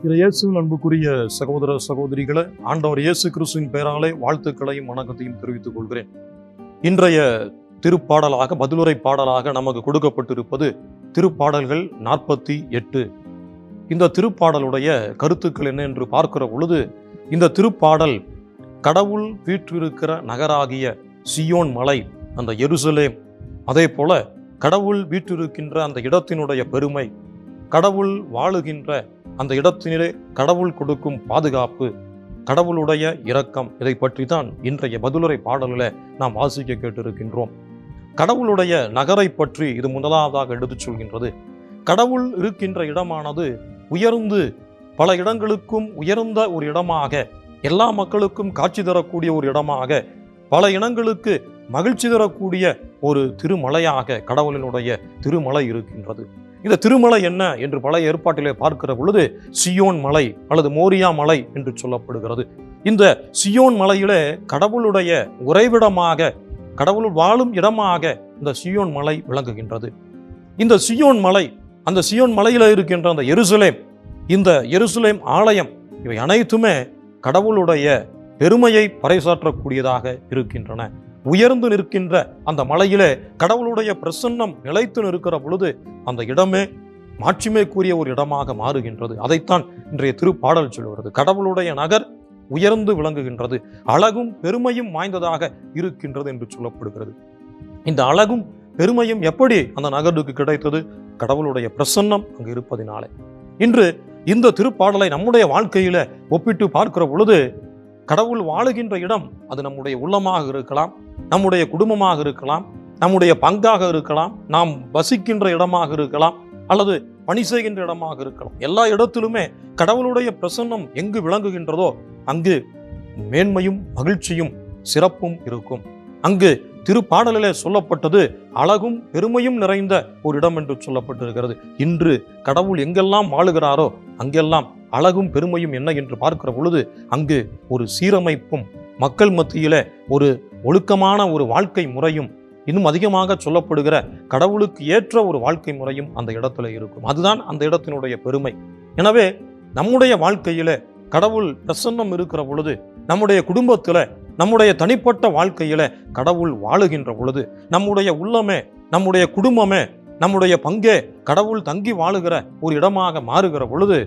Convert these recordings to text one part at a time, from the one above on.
இது இயேசுவின் அன்புக்குரிய சகோதர சகோதரிகளை ஆண்டவர் இயேசு கிறிஸ்துவின் பெயராலே வாழ்த்துக்களையும் வணக்கத்தையும் தெரிவித்துக் கொள்கிறேன். இன்றைய திருப்பாடலாக பதிலுரை பாடலாக நமக்கு கொடுக்கப்பட்டிருப்பது திருப்பாடல்கள் நாற்பத்தி எட்டு. இந்த திருப்பாடலுடைய கருத்துக்கள் என்ன என்று பார்க்கிற பொழுது இந்த திருப்பாடல் கடவுள் வீற்றிருக்கிற நகராகிய சியோன் மலை அந்த எருசலேம். அதே போல கடவுள் வீற்றிருக்கின்ற அந்த இடத்தினுடைய பெருமை கடவுள் வாழுகின்ற அந்த இடத்தினிலே கடவுள் கொடுக்கும் பாதுகாப்பு கடவுளுடைய இரக்கம். இதை பற்றி தான் இன்றைய பதிலுரை பாடலில் நாம் வாசிக்க கேட்டிருக்கின்றோம். கடவுளுடைய நகரை பற்றி இது முதலாவதாக எடுத்துச் சொல்கின்றது. கடவுள் இருக்கின்ற இடமானது உயர்ந்து பல இடங்களுக்கும் உயர்ந்த ஒரு இடமாக எல்லா மக்களுக்கும் காட்சி தரக்கூடிய ஒரு இடமாக பல இனங்களுக்கு மகிழ்ச்சி தரக்கூடிய ஒரு திருமலையாக கடவுளினுடைய திருமலை இருக்கின்றது. இந்த திருமலை என்ன என்று பழைய ஏற்பாட்டிலே பார்க்கிற பொழுது சியோன் மலை அல்லது மோரியா மலை என்று சொல்லப்படுகிறது. இந்த சியோன் மலையிலே கடவுளுடைய உறைவிடமாக கடவுள் வாழும் இடமாக இந்த சியோன் மலை விளங்குகின்றது. இந்த சியோன் மலை அந்த சியோன் மலையில் இருக்கின்ற அந்த எருசலேம் இந்த எருசலேம் ஆலயம் இவை அனைத்துமே கடவுளுடைய பெருமையை பறைசாற்றக்கூடியதாக இருக்கின்றன. உயர்ந்து நிற்கின்ற அந்த மலையிலே கடவுளுடைய பிரசன்னம் நிலைத்து நிற்கிற பொழுது அந்த இடமே மாட்சிமைக்குரிய ஒரு இடமாக மாறுகின்றது. அதைத்தான் இன்றைய திருப்பாடல் சொல்கிறது கடவுளுடைய நகர் உயர்ந்து விளங்குகின்றது. அழகும் பெருமையும் வாய்ந்ததாக இருக்கின்றது என்று சொல்லப்படுகிறது. இந்த அழகும் பெருமையும் எப்படி அந்த நகருக்கு கிடைத்தது? கடவுளுடைய பிரசன்னம் அங்கு இருப்பதினாலே. இன்று இந்த திருப்பாடலை நம்முடைய வாழ்க்கையில ஒப்பிட்டு பார்க்கிற பொழுது கடவுள் வாழுகின்ற இடம் அது நம்முடைய உள்ளமாக இருக்கலாம். நம்முடைய குடும்பமாக இருக்கலாம் நம்முடைய பங்காக இருக்கலாம் நாம் வசிக்கின்ற இடமாக இருக்கலாம் அல்லது பணி செய்கின்ற இடமாக இருக்கலாம். எல்லா இடத்திலுமே கடவுளுடைய பிரசன்னம் எங்கு விளங்குகின்றதோ அங்கு மேன்மையும் மகிழ்ச்சியும் சிறப்பும் இருக்கும். அங்கு திருப்பாடலிலே சொல்லப்பட்டது அழகும் பெருமையும் நிறைந்த ஒரு இடம் என்று சொல்லப்பட்டிருக்கிறது. இன்று கடவுள் எங்கெல்லாம் வாழுகிறாரோ அங்கெல்லாம் அழகும் பெருமையும் என்ன என்று பார்க்கிற பொழுது அங்கு ஒரு சீரமைப்பும் மக்கள் மத்தியில ஒரு ஒழுக்கமான ஒரு வாழ்க்கை முறையும் இன்னும் அதிகமாக சொல்லப்படுகிற கடவுளுக்கு ஏற்ற ஒரு வாழ்க்கை முறையும் அந்த இடத்துல இருக்கும். அதுதான் அந்த இடத்தினுடைய பெருமை. எனவே நம்முடைய வாழ்க்கையில் கடவுள் பிரசன்னம் இருக்கிற பொழுது நம்முடைய குடும்பத்தில் நம்முடைய தனிப்பட்ட வாழ்க்கையில் கடவுள் வாழுகின்ற பொழுது நம்முடைய உள்ளமே நம்முடைய குடும்பமே நம்முடைய பங்கே கடவுள் தங்கி வாழுகிற ஒரு இடமாக மாறுகிற பொழுது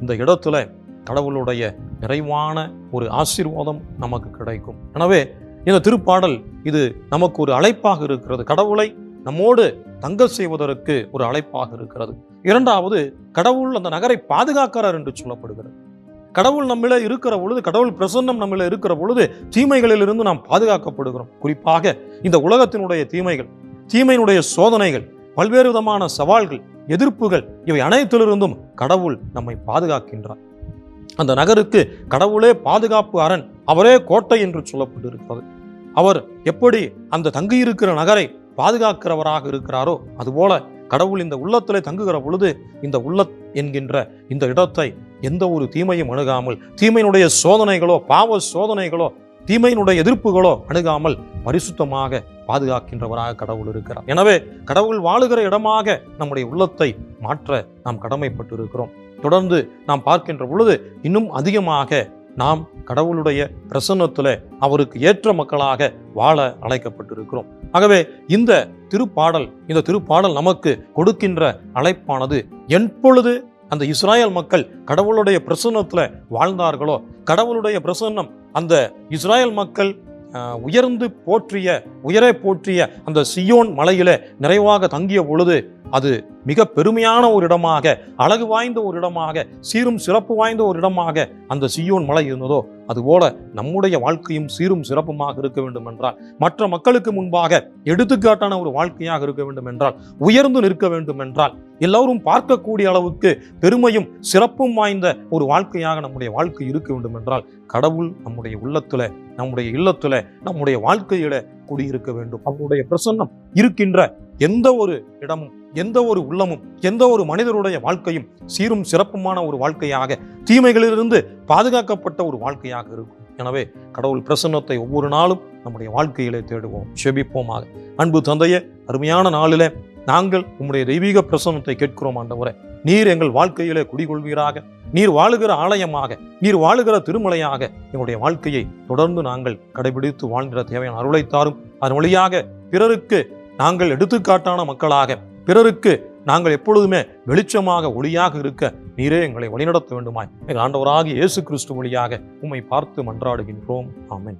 இந்த இடத்துல கடவுளுடைய நிறைவான ஒரு ஆசீர்வாதம் நமக்கு கிடைக்கும். எனவே இந்த திருப்பாடல் இது நமக்கு ஒரு அழைப்பாக இருக்கிறது. கடவுளை நம்மோடு தங்க செய்வதற்கு ஒரு அழைப்பாக இருக்கிறது. இரண்டாவது கடவுள் அந்த நகரை பாதுகாக்கிறார் என்று சொல்லப்படுகிறது. கடவுள் நம்மில இருக்கிற பொழுது கடவுள் பிரசன்னம் நம்மள இருக்கிற பொழுது தீமைகளிலிருந்து நாம் பாதுகாக்கப்படுகிறோம். குறிப்பாக இந்த உலகத்தினுடைய தீமைகள் தீமையினுடைய சோதனைகள் பல்வேறு விதமான சவால்கள் எதிர்ப்புகள் இவை அனைத்திலிருந்தும் கடவுள் நம்மை பாதுகாக்கின்றார். அந்த நகருக்கு கடவுளே பாதுகாப்பு அரண் அவரே கோட்டை என்று சொல்லப்பட்டிருக்கிறது அவர் எப்படி அந்த தங்கியிருக்கிற நகரை பாதுகாக்கிறவராக இருக்கிறாரோ அதுபோல கடவுள் இந்த உள்ளத்திலே தங்குகிற பொழுது இந்த உள்ள என்கின்ற இந்த இடத்தை எந்த ஒரு தீமையும் அணுகாமல் தீமையினுடைய சோதனைகளோ பாவ சோதனைகளோ தீமையினுடைய எதிர்ப்புகளோ அணுகாமல் பரிசுத்தமாக பாதுகாக்கின்றவராக கடவுள் இருக்கிறார். எனவே கடவுள் வாழுகிற இடமாக நம்முடைய உள்ளத்தை மாற்ற நாம் கடமைப்பட்டிருக்கிறோம். தொடர்ந்து நாம் பார்க்கின்ற பொழுது இன்னும் அதிகமாக நாம் கடவுளுடைய பிரசன்னத்தில் அவருக்கு ஏற்ற மக்களாக வாழ அழைக்கப்பட்டிருக்கிறோம். ஆகவே இந்த திருப்பாடல் இந்த திருப்பாடல் நமக்கு கொடுக்கின்ற அழைப்பானது எப்பொழுது அந்த இஸ்ராயல் மக்கள் கடவுளுடைய பிரசன்னத்தில் வாழ்ந்தார்களோ? கடவுளுடைய பிரசன்னம் அந்த இஸ்ராயல் மக்கள் உயர்ந்து போற்றிய உயரே போற்றிய அந்த சியோன் மலையில நிறைவாக தங்கிய பொழுது அது மிக பெருமையான ஒரு இடமாக அழகு வாய்ந்த ஒரு இடமாக சீரும் சிறப்பு வாய்ந்த ஒரு இடமாக அந்த சியோன் மலை இருந்ததோ அதுபோல நம்முடைய வாழ்க்கையும் சீரும் சிறப்புமாக இருக்க வேண்டும் என்றால் மற்ற மக்களுக்கு முன்பாக எடுத்துக்காட்டான ஒரு வாழ்க்கையாக இருக்க வேண்டும் என்றால் உயர்ந்து நிற்க வேண்டும் என்றால் எல்லோரும் பார்க்கக்கூடிய அளவுக்கு பெருமையும் சிறப்பும் வாய்ந்த ஒரு வாழ்க்கையாக நம்முடைய வாழ்க்கை இருக்க வேண்டும் என்றால் கடவுள் நம்முடைய உள்ளத்துல நம்முடைய இல்லத்துல நம்முடைய வாழ்க்கையில குடியிருக்க வேண்டும். அவருடைய பிரசன்னம் இருக்கின்ற எந்த ஒரு இடமும் எந்த ஒரு உள்ளமும் எந்த ஒரு மனிதருடைய வாழ்க்கையும் சீரும் சிறப்புமான ஒரு வாழ்க்கையாக தீமைகளிலிருந்து பாதுகாக்கப்பட்ட ஒரு வாழ்க்கையாக இருக்கும். எனவே கடவுள் பிரசன்னத்தை ஒவ்வொரு நாளும் நம்முடைய வாழ்க்கையிலே தேடுவோம் செபிப்போமாக. அன்பு தந்தையே அருமையான நாளிலே நாங்கள் உம்முடைய தெய்வீக பிரசன்னத்தை கேட்கிறோம் ஆண்டவரே. நீர் எங்கள் வாழ்க்கையிலே குடிகொள்வீராக. நீர் வாழுகிற ஆலயமாக நீர் வாழுகிற திருமலையாக எங்களுடைய வாழ்க்கையை தொடர்ந்து நாங்கள் கடைபிடித்து வாழ்கிற தேவையான அருளை தாரும். அதன் வழியாக பிறருக்கு நாங்கள் எடுத்துக்காட்டான மக்களாக பிறருக்கு நாங்கள் எப்பொழுதுமே வெளிச்சமாக ஒளியாக இருக்க நீரே எங்களை வழிநடத்த வேண்டுமாய். எங்கள் ஆண்டவராகிய இயேசு கிறிஸ்து வழியாக உம்மை பார்த்து மன்றாடுகின்றோம். ஆமேன்.